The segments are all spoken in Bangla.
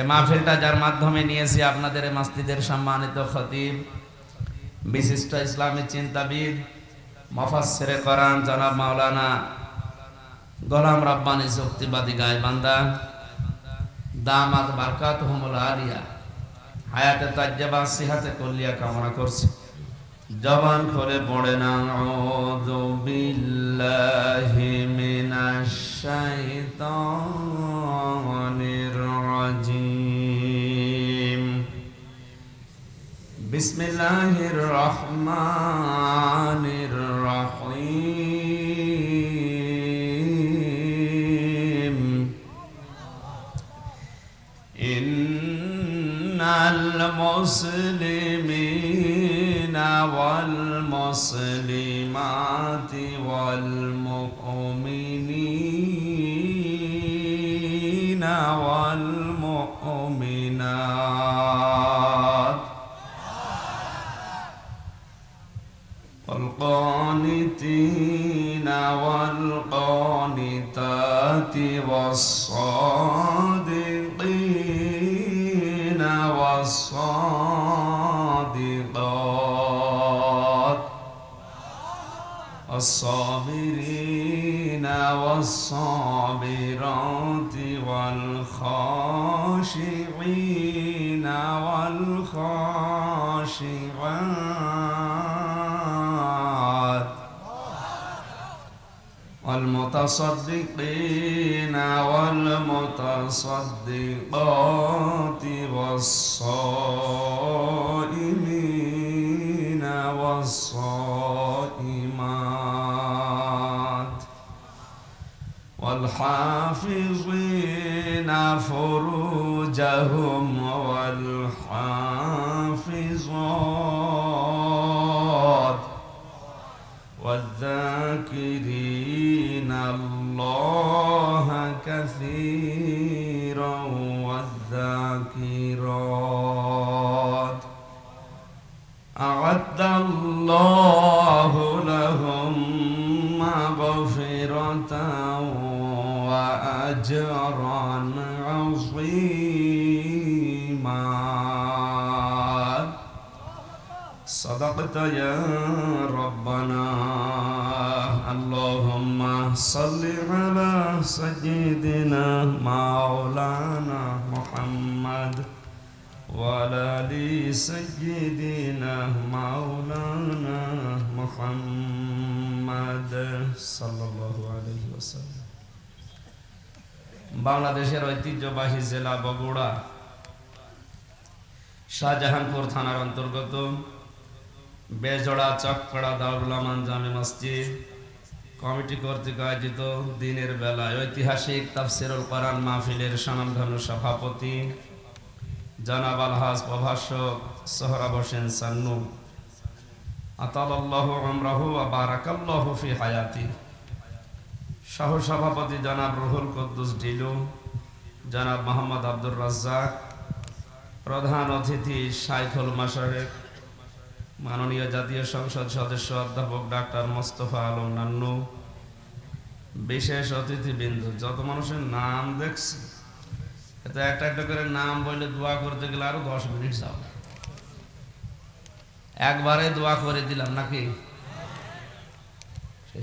এ মাহফিলটা যার মাধ্যমে নিয়েছি আপনাদের মাস্তিদের সম্মানিত খতিব, বিশিষ্ট ইসলামী চিন্তাবিদ মফাসেরে করান জনাব মাওলানা গোলাম রাব্বানি শক্তিবাদী গায় বান্দা দামাত বারকাত হুমুল আলিয়া, হায়াতে তাজ্জাবা, সিহাতে কল্লিয়া কামনা করছি। জবান করে পড়ে না, আউযু বিল্লাহি মিনাশ শাইতানির রাজিম। بسم الله الرحمن الرحيم إن المسلمين والمسلمات والمسلمين والقانتين والقانتات والصادقين والصادقات الصابرين والصابرات والخاشعين والخاشعات والمتصدقين والمتصدقات والصائمين والصائمات والحافظين فروجهم كثيرا والذاكرات. أعد الله لهم مغفرة وأجرا عظيما. صدقت يا ربنا صل على سيدنا مولانا محمد وعلى ال سيدنا مولانا محمد صلى الله عليه وسلم বাংলাদেশের ঐতিহ্যবাহী জেলা বগুড়া শাহজাহানপুর থানার অন্তর্গত বেজড়া চকড়া দারুলামান জামে মসজিদ কমিটি কর্তৃক আয়োজিত দিনের বেলায় ঐতিহাসিক তাফসিরুল কোরআন মাহফিলের স্বনামধন্য সভাপতি জনাব আলহাজ প্রভাষক সোহরাব হোসেন সান্নু। আতালাল্লাহু আমরাহু ওয়া বারাকাল্লাহু ফি হায়াতি। সহ সভাপতি জনাব রুহুল কুদ্দুস ডিলু জনাব মোহাম্মদ আব্দুর রাজ্জাক, প্রধান অতিথি শাইখুল মাসারেক মাননীয় জাতীয় সংসদ সদস্য অধ্যাপক ডাক্তার মোস্তফা আলম নান্নু, বিশেষ অতিথিবৃন্দ, যত মানুষের নাম দেখছি, এত একটা একটা করে নাম বললে দোয়া করতে গেলে আরও দশ মিনিট যাও একবারে দোয়া করে দিলাম নাকি?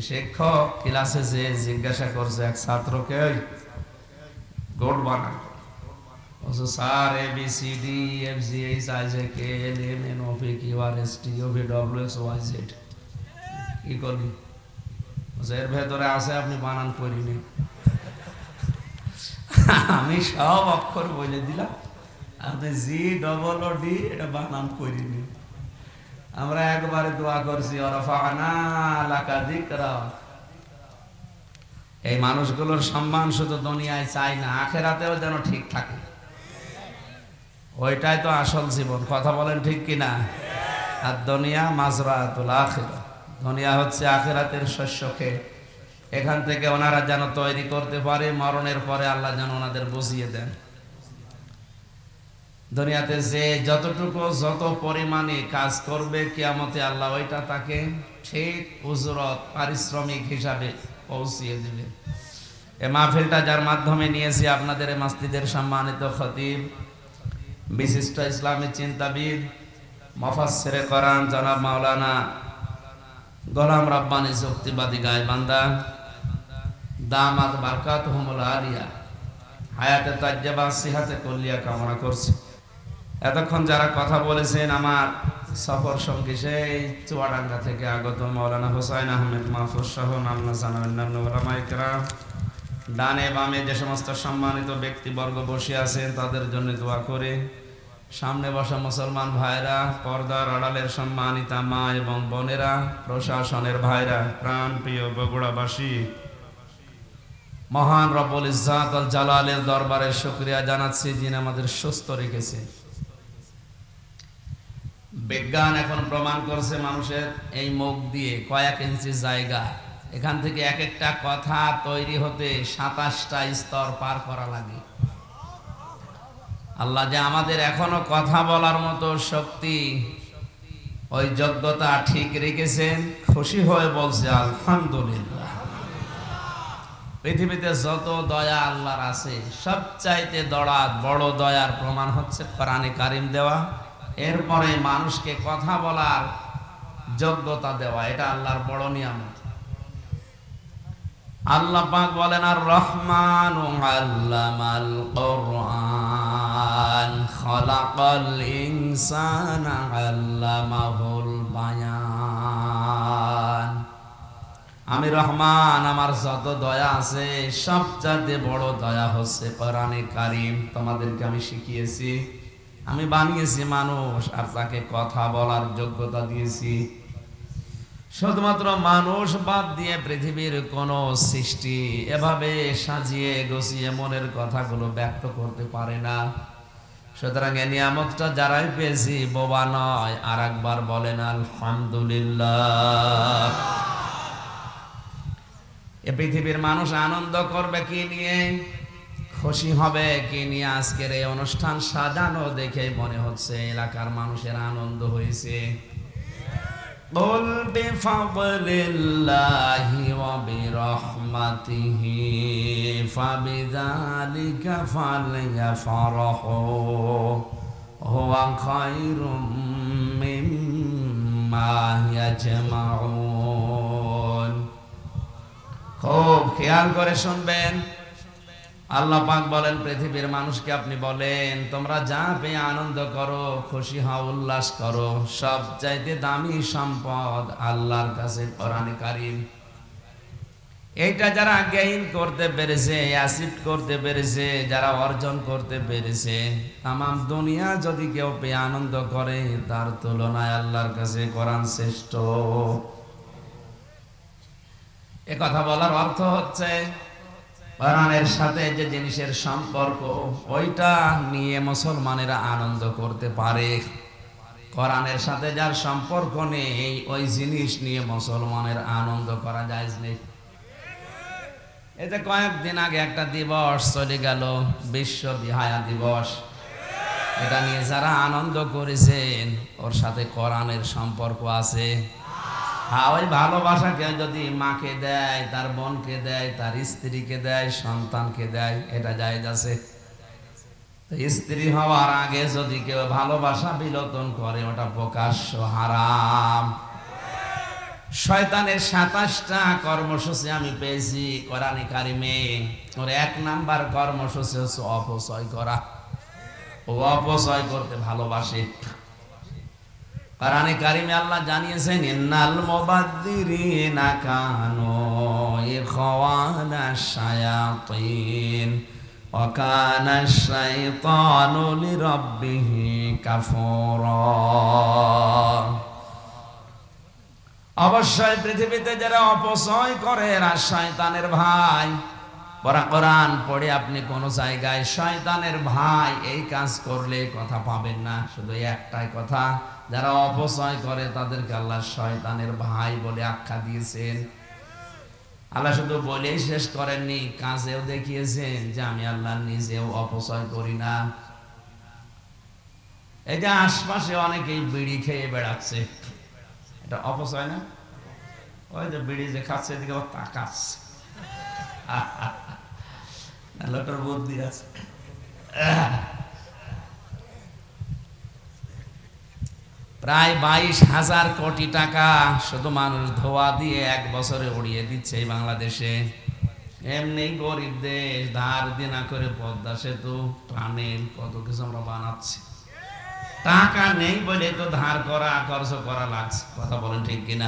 শিক্ষক ক্লাসে যে জিজ্ঞাসা করছে, এক ছাত্রকে গোট বানান বলছে sir A B C D F G H I J K L M N O P Q R S T O V W X Y Z কি করবি? এর ভেতরে আছে, আপনি বানান করিনি আমি সব অক্ষর বলে দিলাম। আপনি জি ডবল ও ডি এটা বানান করিনি আমরা একবারে দোয়া করছি এই মানুষগুলোর সম্মান শুধু দুনিয়ায় চাই না, আখেরাতেও যেন ঠিক থাকে। ওইটাই তো আসল জীবন। কথা বলেন ঠিক কিনা? আর দুনিয়া মাজরাতুল আখিরা। দুনিয়া হচ্ছে আখেরাতের শস্য খেয়ে এখান থেকে ওনারা যেন তৈরি করতে পারে, মরণের পরে আল্লাহ যেন ওনাদের বুঝিয়ে দেন। দুনিয়াতে যে যতটুকু, যত পরিমাণে কাজ করবে, কিয়ামতে আল্লাহ ওইটা তাকে ঠিক উজরত, পারিশ্রমিক হিসাবে পৌঁছিয়ে দেবে। এ মাহফিলটা যার মাধ্যমে নিয়েছি আপনাদের এই মসজিদের সম্মানিত খতিব বিশিষ্ট ইসলামী চিন্তাবিদ মফাসেরে করান জনাব মাওলানা গোলাম রব্বানি শক্তিবাদী গায় বান্দা দামাত বারকাত হুমুল আলিয়া, হায়াতে তাজ্জাবা, সিহাতে কল্লিয়া কামনা করছি। এতক্ষণ যারা কথা বলেছেন আমার সফর সঙ্গী সেই চুয়াডাঙ্গা থেকে আগত মৌলানা হোসাইন আহমেদ মাহফুজ সহ নামনা জানা অন্যান্য ওলামাইকরাম ডানে বামে যে সমস্ত সম্মানিত ব্যক্তিবর্গ বসে আছেন, তাদের জন্য দোয়া করে। সামনে বসা মুসলমান ভাইরা, পর্দার আড়ালের সম্মানিতা মা এবং বোনেরা, প্রশাসনের ভাইরা প্রাণ প্রিয় বগুড়াবাসী। মহান রব্বুল ইজ্জাত আল জালালের দরবারে শুকরিয়া জানাচ্ছি, যিনি আমাদের সুস্থ রেখেছে। বিজ্ঞান এখন প্রমাণ করছে মানুষের এই মুখ দিয়ে কয়েক ইঞ্চি জায়গা। এখান থেকে এক একটা কথা তৈরি হতে সাতাশটা স্তর পার করা লাগে। আল্লাহ যে আমাদের এখনও কথা বলার মতো শক্তি, ওই যোগ্যতা ঠিক রেখেছেন, খুশি হয়ে বলছে, আলহামদুলিল্লাহ। পৃথিবীতে যত দয়া আল্লাহর আছে, সবচাইতে দড়া বড় দয়ার প্রমাণ হচ্ছে কোরআনে কারিম দেওয়া। এরপরে মানুষকে কথা বলার যোগ্যতা দেওয়া, এটা আল্লাহর বড় নিয়ামত। আল্লাহ পাক বলেন আর রহমান আল্লামাল কোরআন, খলাকাল ইনসানা আল্লামাহুল বায়ান। আমি রহমান, আমার যত দয়া আছে, সবচাইতে বড় দয়া হচ্ছে কোরআনে কারিম। তোমাদেরকে আমি শিখিয়েছি, আমি বানিয়েছি মানুষ, আর তাকে কথা বলার যোগ্যতা দিয়েছি। শুধুমাত্র মানুষ বাদ দিয়ে পৃথিবীর কোন সৃষ্টি এভাবে সাজিয়ে গছিয়ে মনের কথাগুলো ব্যক্ত করতে পারে না। সুতরাং এ নিয়ামতটা যারাই পেয়েছি, বোবা নয়, আর একবার বলেন আলহামদুলিল্লাহ। এ পৃথিবীর মানুষ আনন্দ করবে কি নিয়ে? খুশি হবে কি নিয়ে? আজকের এই অনুষ্ঠান সাজানো দেখে মনে হচ্ছে এলাকার মানুষের আনন্দ হয়েছে। قل بفضل الله وبرحمته فبذلك فليفرحوا هو خير مما يجمعون খুব খেয়াল করে শুনবেন আল্লাহ পাক বলেন, পৃথিবীর মানুষকে আপনি বলেন, তোমরা যা পেয়ে আনন্দ করো, খুশি হও, উল্লাস করো সব চাইতে দামি সম্পদ আল্লাহর কাছে কোরআনে কারিম। এইটা যারা গেইন করতে পেরেছে অ্যাসিড করতে পেরেছে, যারা অর্জন করতে পেরেছে তাম দুনিয়া যদি কেউ পেয়ে আনন্দ করে, তার তুলনায় আল্লাহর কাছে কোরআন শ্রেষ্ঠ। এ কথা বলার অর্থ হচ্ছে কোরআনের সাথে যে জিনিসের সম্পর্ক, ওইটা নিয়ে মুসলমানেরা আনন্দ করতে পারে। কোরআনের সাথে যার সম্পর্ক নেই, ওই জিনিস নিয়ে মুসলমানের আনন্দ করা যায় নেই। এতে কয়েকদিন আগে একটা দিবস চলে গেল, বিশ্ব বিহায়া দিবস। এটা নিয়ে যারা আনন্দ করেছেন, ওর সাথে কোরআনের সম্পর্ক আছে। ওই ভালোবাসাকে যদি মাকে দেয়, তার বোনকে দেয়, তার স্ত্রীকে দেয়, সন্তানকে দেয়, এটা জায়জ আছে। স্ত্রী হওয়ার আগে যদি কেউ ভালোবাসা বিলোতন করে, ওটা প্রকাশ্য হারাম। শয়তানের সাতাশটা কর্মসূচি আমি পেয়েছি কোরআনে কারিমে। ওর এক নাম্বার কর্মসূচি হচ্ছে অপচয় করা। ও অপচয় করতে ভালোবাসে। কোরআনে কারিমে আল্লাহ জানিয়েছেন, ইন্নাল মুবাদ্দিরিনা কানু ইখওয়ানা শায়াতিন, ওয়া কানা আশ-শাইতানু লিরাব্বিহি কাফুরা। অবশ্যই পৃথিবীতে যারা অপচয় করে এরা শয়তানের ভাই। পরা কোরআন পড়ে আপনি কোন জায়গায়, শয়তানের ভাই, এই কাজ করলে কথা পাবেন না। শুধু একটাই কথা, যারা অপচয় করে তাদেরকে আল্লাহ শয়তানের ভাই বলে আখ্যা দিয়েছেন। আল্লাহ শুধু বলেই শেষ করেননি, কাজেও দেখিয়েছেন যে আমি আল্লাহ নিজেও অপচয় করি না। যে আশপাশে অনেকেই বিড়ি খেয়ে বেড়াচ্ছে। এটা অপচয় না? ওই যে বিড়ি যে খাচ্ছে, এদিকে তাকাচ্ছে। লোকটার বুদ্ধি আছে। প্রায় বাইশ হাজার কোটি টাকা শুধু মানুষ ধোয়া দিয়ে এক বছরে উড়িয়ে দিচ্ছে এই বাংলাদেশে। এমনি গরিব দেশ, ধার দিনা করে পদ্মা সেতু টানেল কত কিছু আমরা বানাচ্ছি। টাকা নেই বলে তো ধার করা, খরচ করা লাগছে, কথা বলেন ঠিক কিনা?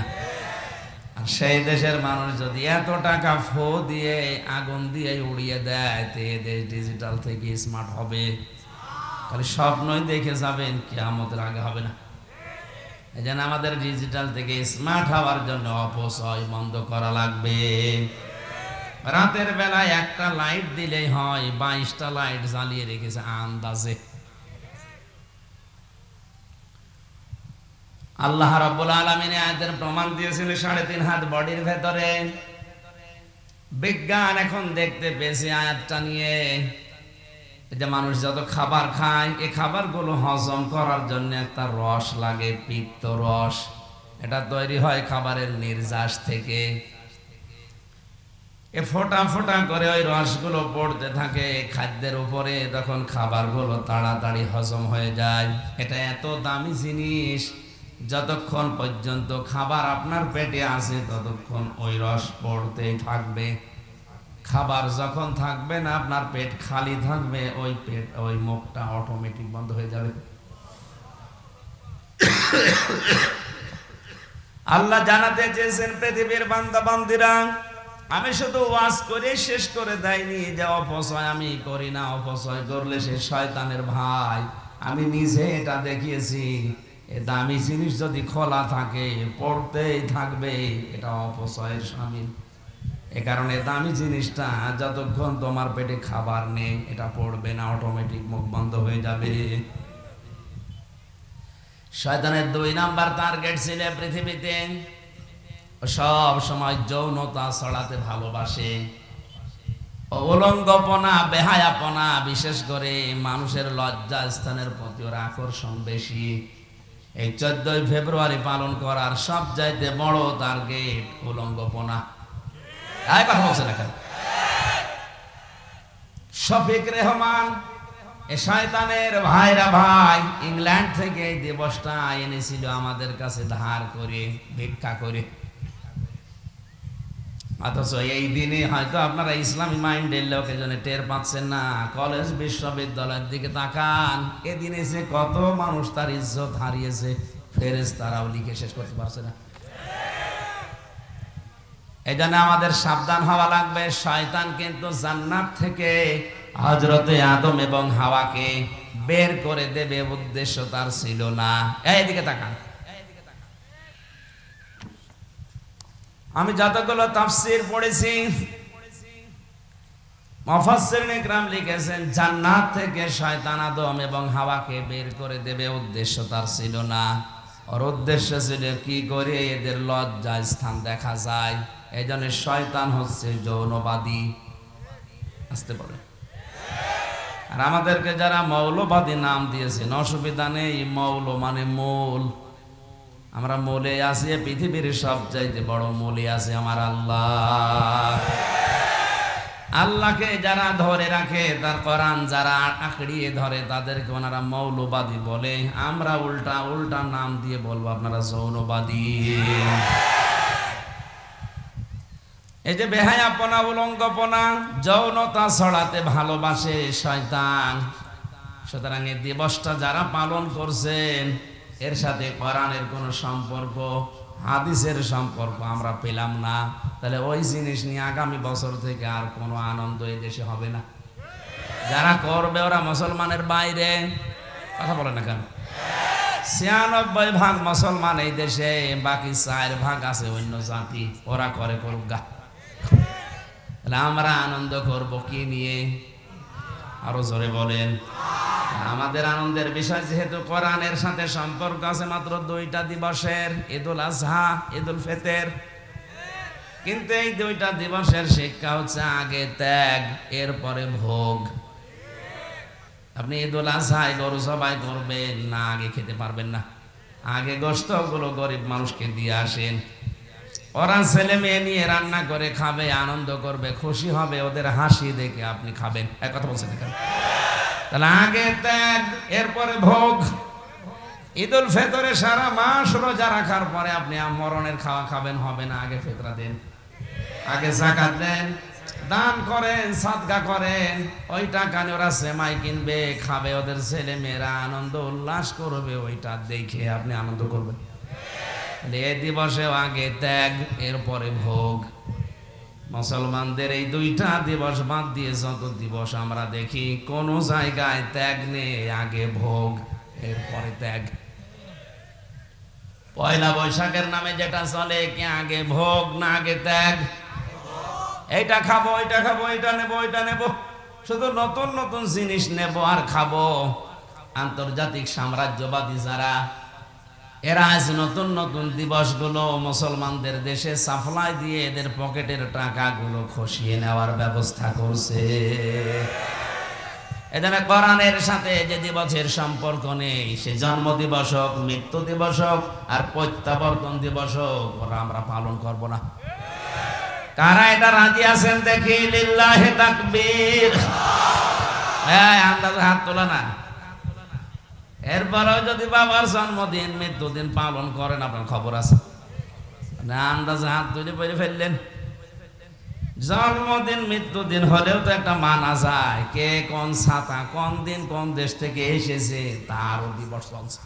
সেই দেশের মানুষ যদি এত টাকা ফো দিয়ে, আগুন দিয়ে উড়িয়ে দেয়, তো দেশ ডিজিটাল থেকে স্মার্ট হবে। খালি স্বপ্নই দেখে যাবেন কি আমাদের আগে হবে না। এই জন্য আমাদের ডিজিটাল থেকে স্মার্ট হওয়ার জন্য অপচয় বন্ধ করা লাগবে। রাতের বেলায় একটা লাইট দিলেই হয়, বাইশটা লাইট জ্বালিয়ে রেখেছে আন্দাজে। আল্লাহ রাব্বুল আলামিন আয়াতের প্রমাণ দিয়েছিল সাড়ে তিন হাত বডির ভেতরে। বিজ্ঞান এখন দেখতে পেয়েছে আয়াতটা নিয়ে। যে মানুষ যত খাবার খায়, এই খাবারগুলো হজম করার জন্য একটা রস লাগে, পিত্ত রস। এটা তৈরি হয় খাবারের নির্যাস থেকে। এ ফোটা ফোটা করে ওই রসগুলো পড়তে থাকে খাদ্যের উপরে, তখন খাবারগুলো তাড়াতাড়ি হজম হয়ে যায়। এটা এত দামি জিনিস যতক্ষণ পর্যন্ত খাবার আপনার পেটে আছে, ততক্ষণ ওই রস পড়তেই থাকবে। খাবার যখন থাকবে না, আপনার পেট খালি থাকবে, ওই পেট, ওই মুখটা অটোমেটিক বন্ধ হয়ে যাবে। আল্লাহ জানাতে চেয়েছেন পৃথিবীর বান্দা বান্দিরা আমি শুধু ওয়াজ করে শেষ করে দেয়নি যে অপচয় আমি করি না, অপচয় করলে সে শয়তানের ভাই। আমি নিজে এটা দেখিয়েছি। দামি জিনিস যদি খোলা থাকে, পড়তেই থাকবে, এটা অপচয়ের সামিল এ কারণে দামি জিনিসটা যতক্ষণ তোমার পেটে খাবার নেই, এটা পড়বে না অটোমেটিক মুখ বন্ধ হয়ে যাবে। শয়তানের দুই নাম্বার টার্গেট ছিল পৃথিবীতে। সব সময় যৌনতা ছড়াতে ভালোবাসে। উলঙ্গপনা, বেহায়াপনা, বিশেষ করে মানুষের লজ্জা স্থানের প্রতি ওর আকর্ষণ বেশি। এই চোদ্দই ফেব্রুয়ারি পালন করার সব চাইতে বড় টার্গেট উলঙ্গপনা কথা বলছে না শফিক রেহমান শয়তানের ভাইরা ভাই, ইংল্যান্ড থেকে এই দিবসটা এনেছিল আমাদের কাছে ধার করে, ভিক্ষা করে। অথচ এই দিনে হয়তো আপনারা ইসলামী মাইন্ডের লোক, এজন্য টের পাচ্ছেন না। কলেজ, বিশ্ববিদ্যালয়ের দিকে তাকান। এদিনে সে কত মানুষ তার ইজ্জত হারিয়েছে ফেরেস তারাও লিখে শেষ করতে পারছে না। এই জন্য আমাদের সাবধান হওয়া লাগবে। শয়তান কিন্তু জান্নাত থেকে হজরতে আদম এবং হাওয়াকে বের করে দেবে, উদ্দেশ্য তার ছিল না। এইদিকে তাকান। আমি যতগুলো তাফসির পড়েছি মফাসসির ইকরাম লিখেছেন, জান্নাত থেকে শয়তান আদম এবং হাওয়াকে বের করে দেবে উদ্দেশ্য তার ছিল না। ওর উদ্দেশ্য ছিল কি করে এদের লজ্জা স্থান দেখা যায়। এই জন্য শয়তান হচ্ছে যৌনবাদী। আসতে পারে আর আমাদেরকে যারা মৌলবাদী নাম দিয়েছেন, অসুবিধা নেই, মৌল মানে মূল। আমরা মোলে আছি পৃথিবীর সবচাইতে বড় মোলে আছে আমার আল্লাহ। আল্লাহকে যারা ধরে রাখে, তার কোরআন যারা আঁকড়িয়ে ধরে, তাদেরকে ওনারা মৌলবাদী বলে। আমরা উল্টা উল্টা নাম দিয়ে বলব, আপনারা যৌনবাদী। এই যে বেহায়াপনা, উলঙ্গপনা, যৌনতা ছড়াতে ভালোবাসে শয়তান। সুতরাং এই দিবসটা যারা পালন করছেন এর সাথে কোরআনের কোনো সম্পর্ক, হাদিসের সম্পর্ক আমরা পেলাম না। তাহলে ওই জিনিস নিয়ে আগামী বছর থেকে আর কোনো আনন্দ এই দেশে হবে না। যারা করবে ওরা মুসলমানের বাইরে। কথা বলে না কেন? ছিয়ানব্বই ভাগ মুসলমান এই দেশে, বাকি চার ভাগ আছে অন্য জাতি। ওরা করে করুক গা। আমরা আনন্দ করব কি নিয়ে? আরও জোরে বলেন। আমাদের আনন্দের বিষয় যেহেতু কোরআনের সাথে সম্পর্ক আছে মাত্র দুইটা দিবসের, ঈদুল আজহা, ঈদুল ফেতের। কিন্তু এই দুইটা দিবসের শিক্ষা হচ্ছে আগে ত্যাগ, এরপরে ভোগ। আপনি ঈদুল আজহায় গরু সবাই করবেন না, আগে খেতে পারবেন না। আগে গোস্তগুলো গরিব মানুষকে দিয়ে আসেন। ওরা ছেলে মেয়ে নিয়ে রান্না করে খাবে, আনন্দ করবে, খুশি হবে, ওদের হাসি দেখে আপনি খাবেন। এক কথা বলছেন তাহলে আগে ত্যাগ, এরপরে ভোগ। ঈদুল ফেতরে সারা মাস রোজা রাখার পরে আপনি মরণের খাওয়া খাবেন, হবে না, আগে ফেতরা দেন। আগে জাকাত দেন, দান করেন, সাদগা করেন, ওই টাকা ওরা সেমাই কিনবে, খাবে, ওদের ছেলে মেয়েরা আনন্দ, উল্লাস করবে, ওইটা দেখে আপনি আনন্দ করবেন। এ দিবসেও আগে ত্যাগ, এরপরে ভোগ। মুসলমানদের এই দুইটা দিবস বাদ দিয়ে যত দিবস আমরা দেখি, কোন জায়গায় ত্যাগ নেই, আগে ভোগ, এরপরে ত্যাগ। পয়লা বৈশাখের নামে যেটা চলে, কি আগে ভোগ না আগে ত্যাগ? এইটা খাব এটা খাব এটা নেব এটা নেব। শুধু নতুন নতুন জিনিস নেব আর খাব। আন্তর্জাতিক সাম্রাজ্যবাদী যারা এরা আজ নতুন নতুন দিবসগুলো মুসলমানদের দেশে সাপ্লাই দিয়ে এদের পকেটের টাকাগুলো খসিয়ে নেওয়ার ব্যবস্থা করছে। এখানে কোরআনের সাথে যে দিবসের সম্পর্ক নেই, সে জন্ম দিবস হোক, মৃত্যু দিবস হোক, আর প্রত্যাবর্তন দিবস হোক, ওরা আমরা পালন করব না। কারা এটা রাজি আছেন দেখি? লিল্লাহে তাকবীর। হ্যাঁ আন্দাজ হাত তোলা না। এরপরেও যদি বাবার জন্মদিন, মৃত্যুদিন পালন করেন, আপনার খবর আছে? আন্দাজে হাত তুলে পড়ে ফেললেন। জন্মদিন, মৃত্যুদিন হলেও তো একটা মানা যায়। কে কোন ছাতা, কোন দিন কোন দেশ থেকে এসেছে, তারও দিবস চলছে।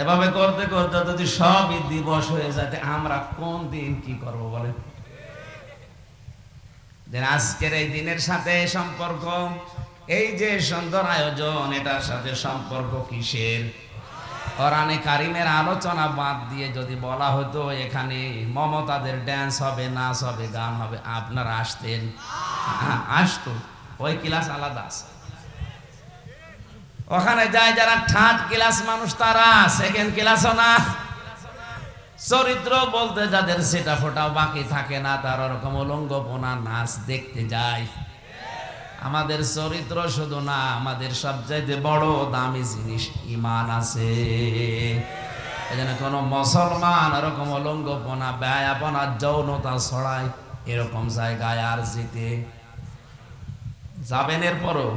এভাবে করতে করতে যদি সবই দিবস হয়ে যায় আমরা কোন দিন কি করব বলেন? আজকের এই দিনের সাথে সম্পর্ক। এই যে সুন্দর আয়োজন, এটার সাথে সম্পর্ক কিসের? কোরআনে কারিমের আলোচনা বাদ দিয়ে যদি বলা হতো, এখানে মমতাদের ড্যান্স হবে, নাচ হবে, গান হবে, আপনারা আসতেন? আসতো। ওই ক্লাস আলাদা আছে। ওখানে যায় যারা থার্ড ক্লাস মানুষ, তারা সেকেন্ড ক্লাসও না। চরিত্র বলতে যাদের সেটা ফোটাও বাকি থাকে না, তার ওরকম অলঙ্গপনা নাচ দেখতে যায়। আমাদের চরিত্র শুধু না, আমাদের সবচাইতে বড় দামি জিনিস ইমান আছে। এজন্য কোন মুসলমান এরকম অলঙ্গপনা ব্যয়াপনা, যৌনতা ছড়ায় এরকম জায়গায় আর যেতে যাবেন এরপরও?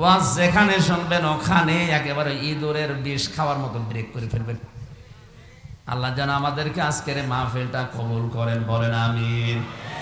ওয়াজ যেখানে শুনবেন, ওখানে একেবারে ইঁদুরের বিষ খাওয়ার মতো ব্রেক করে ফেলবেন। আল্লাহ যেন আমাদেরকে আজকের মাহফিলটা কবুল করেন, বলেন আমিন।